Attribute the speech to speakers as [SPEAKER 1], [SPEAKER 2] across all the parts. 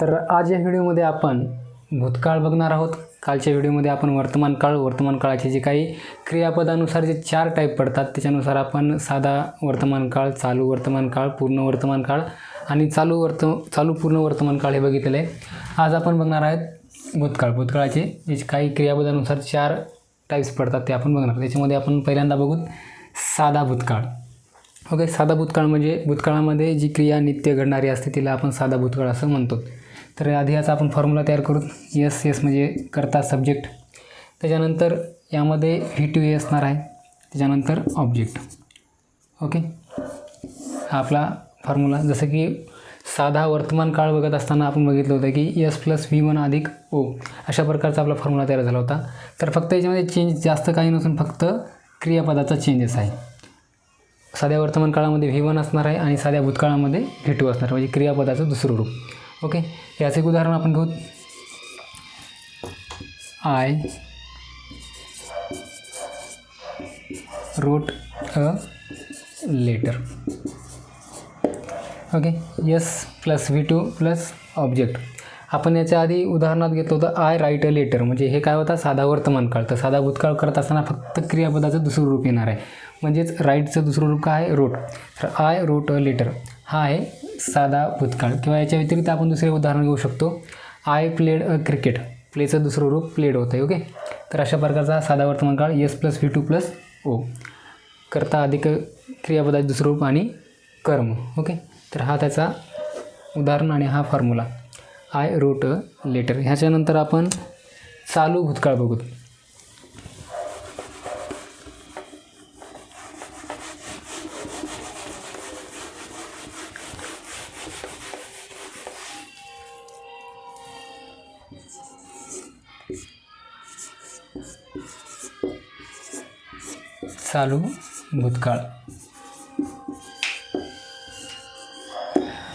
[SPEAKER 1] तर आज या व्हिडिओमध्ये आपण भूतकाळ बघणार आहोत. कालच्या व्हिडिओमध्ये आपण वर्तमान काळ वर्तमान काळाचे जे काही क्रियापदानुसार जे चार टाईप पडतात त्याच्यानुसार आपण साधा वर्तमान काळ चालू वर्तमान काळ पूर्ण वर्तमान काळ आणि चालू वर्त चालू पूर्ण वर्तमान काळ हे बघितलेलं आहे. आज आपण बघणार आहेत भूतकाळ. भूतकाळाचे जे काही क्रियापदानुसार चार टाईप्स पडतात ते आपण बघणार त्याच्यामध्ये आपण पहिल्यांदा बघू साधा भूतकाळ. ओके साधा भूतकाळ म्हणजे भूतकाळामध्ये जी क्रिया नित्य घडणारी असते तिला आपण साधा भूतकाळ असं म्हणतो. तर आधी याचा आपण फॉर्म्युला तयार करू. यस एस म्हणजे करता सब्जेक्ट त्याच्यानंतर यामध्ये व्ही टू ए असणार आहे. त्याच्यानंतर ऑब्जेक्ट ओके हा आपला फॉर्म्युला जसं की साधा वर्तमान काळ बघत असताना आपण बघितलं होतं की यस प्लस व्ही वन अधिक ओ अशा प्रकारचा आपला फॉर्म्युला तयार झाला होता. तर फक्त याच्यामध्ये चेंज जास्त काही नसून फक्त क्रियापदाचा चेंजेस आहे. साध्या वर्तमान काळामध्ये व्ही वन असणार आहे आणि साध्या भूतकाळामध्ये व्ही टू असणार आहे. म्हणजे क्रियापदाचं दुसरं रूप. ओके याचं एक उदाहरण आपण घेऊ. I wrote a letter okay S plus V two plus object आपण याच्या आधी उदाहरणात घेतलं होतं आय राईट अ लेटर म्हणजे हे काय होता? साधा वर्तमान काळ. तर साधा भूतकाळ करत असताना फक्त क्रियापदाचं दुसरं रूप येणार आहे. म्हणजेच राईटचं दुसरं रूप काय आहे? रोट तर आय रोट अ लेटर हा आहे साधा भूतकाळ. किंवा याच्या व्यतिरिक्त आपण दुसरे उदाहरण घेऊ शकतो. आय प्लेड अ क्रिकेट प्लेचं दुसरं रूप प्लेड होतं आहे ओके तर अशा प्रकारचा साधा वर्तमान काळ S plus V two plus O करता अधिक क्रियापदाचे दुसरं रूप आणि कर्म ओके तर हा त्याचा उदाहरण आणि हा formula I wrote a letter ह्याच्यानंतर आपण चालू भूतकाळ बघू चालू भूतकाळ.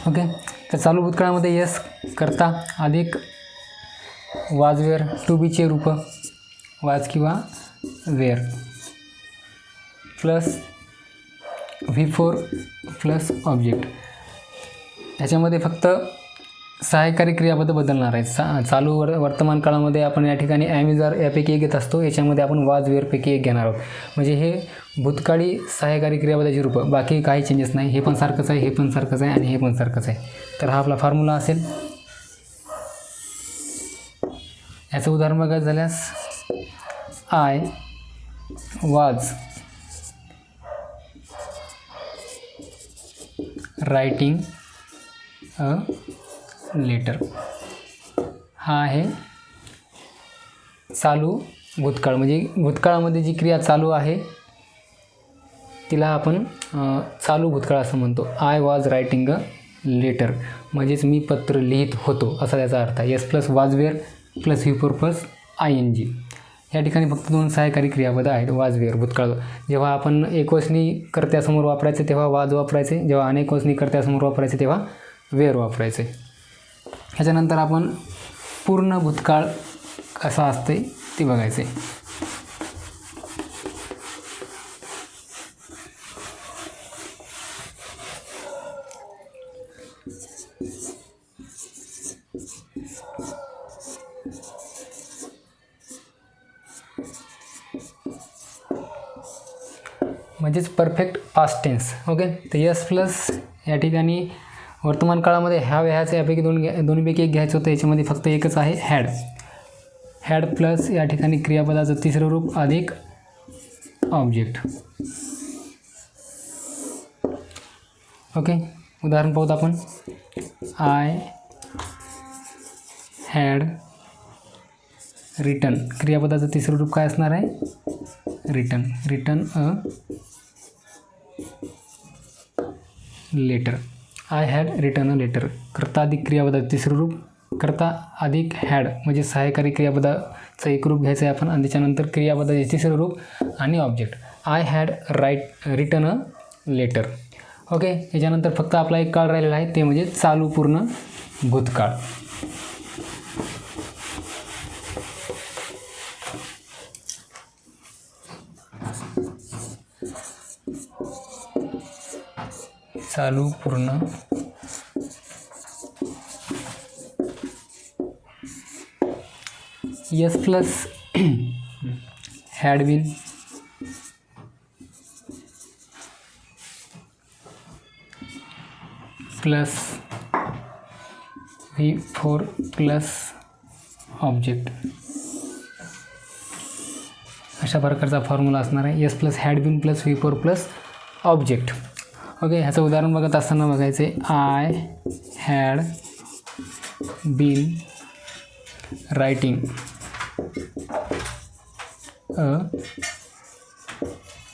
[SPEAKER 1] ओके तर चालू भूतकाळामध्ये यस करता अधिक वाजवेर टू बीचे रूप वाज किंवा were plus V four plus object. ह्याच्यामध्ये फक्त सहायकारी क्रियापद बदलणार आहेत. सा चालू वर वर्तमान काळामध्ये आपण या ठिकाणी ॲमिजर यापैकी एक घेत असतो. याच्यामध्ये आपण वाज वेअरपैकी एक घेणार आहोत. म्हणजे हे भूतकाळी सहायकारी क्रियापदाची रूपं. बाकी काही चेंजेस नाही. हे पण सारखंच आहे हे पण सारखंच आहे आणि हे पण सारखंच आहे. तर हा आपला फॉर्म्युला असेल. याचं उदाहरण बघायचं झाल्यास I was writing a letter. हा आहे चालू भूतकाळ. म्हणजे भूतकाळामध्ये जी क्रिया चालू आहे तिला आपण चालू भूतकाळ असं म्हणतो. I was writing a letter म्हणजेच मी पत्र लिहित होतो असा त्याचा अर्थ आहे. S plus was were plus V plus I N G या ठिकाणी फक्त दोन सहायकारी क्रियापद आहेत वाजवेअर भूतकाळ. जेव्हा आपण एकवचनी कर्त्यासमोर वापरायचे तेव्हा वाज वापरायचे. जेव्हा अनेकवचनी कर्त्यासमोर वापरायचे तेव्हा वेअर वापरायचे. ह्याच्यानंतर आपण पूर्ण भूतकाळ कसा असते ते बघायचे म्हणजेच परफेक्ट पास्ट टेन्स ओके तर यस प्लस या ठिकाणी वर्तमान काळामध्ये ह्या ह्याचं यापैकी दोन घ्या दोन्हीपैकी एक घ्यायचं होतं याच्यामध्ये फक्त एकच आहे हॅड. हॅड प्लस या ठिकाणी क्रियापदाचं तिसरं रूप अधिक ऑब्जेक्ट. ओके उदाहरण पाहूत आपण. आय हॅड रिटर्न क्रियापदाचं तिसरं रूप काय असणार आहे? Return return a letter. I had return a letter कर्ता अधिक क्रियापदाचं तिसरं रूप. कर्ता अधिक हॅड म्हणजे सहायकारी क्रियापदाचं एक रूप घ्यायचं आहे आपण. आणि त्याच्यानंतर क्रियापदाचे तिसरं रूप आणि object I had write return a letter okay याच्यानंतर फक्त आपला एक काळ राहिलेला आहे. ते म्हणजे चालू पूर्ण भूतकाळ. चालू पूर्ण. S plus had been plus V four plus object अशा प्रकारचा फॉर्म्युला असणार आहे. S plus had plus V four plus object okay ह्याचं उदाहरण बघत असताना बघायचे. I had been writing a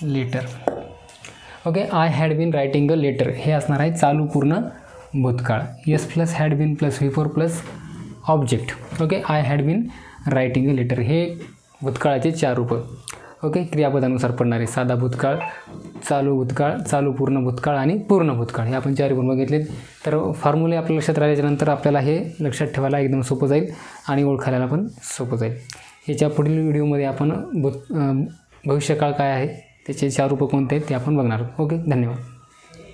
[SPEAKER 1] letter okay I had been writing a letter हे असणार आहे चालू पूर्ण भूतकाळ. S plus had been plus V four plus object okay I had been writing a letter हे भूतकाळाचे चार रूप. ओके? क्रियापदानुसार पडणारे साधा भूतकाळ चालू भूतकाळ चालू पूर्ण भूतकाळ आणि पूर्ण भूतकाळ. हे आपण चार गुण बघितलेत. तर फॉर्म्युले आपल्या लक्षात राहिल्याच्यानंतर आपल्याला हे लक्षात ठेवायला एकदम सोपं जाईल आणि ओळखायला पण सोपं जाईल. ह्याच्या पुढील व्हिडिओमध्ये आपण भूत भविष्यकाळ काय आहे त्याचे चार रूपं कोणते आहेत ते आपण बघणार आहोत. ओके? धन्यवाद.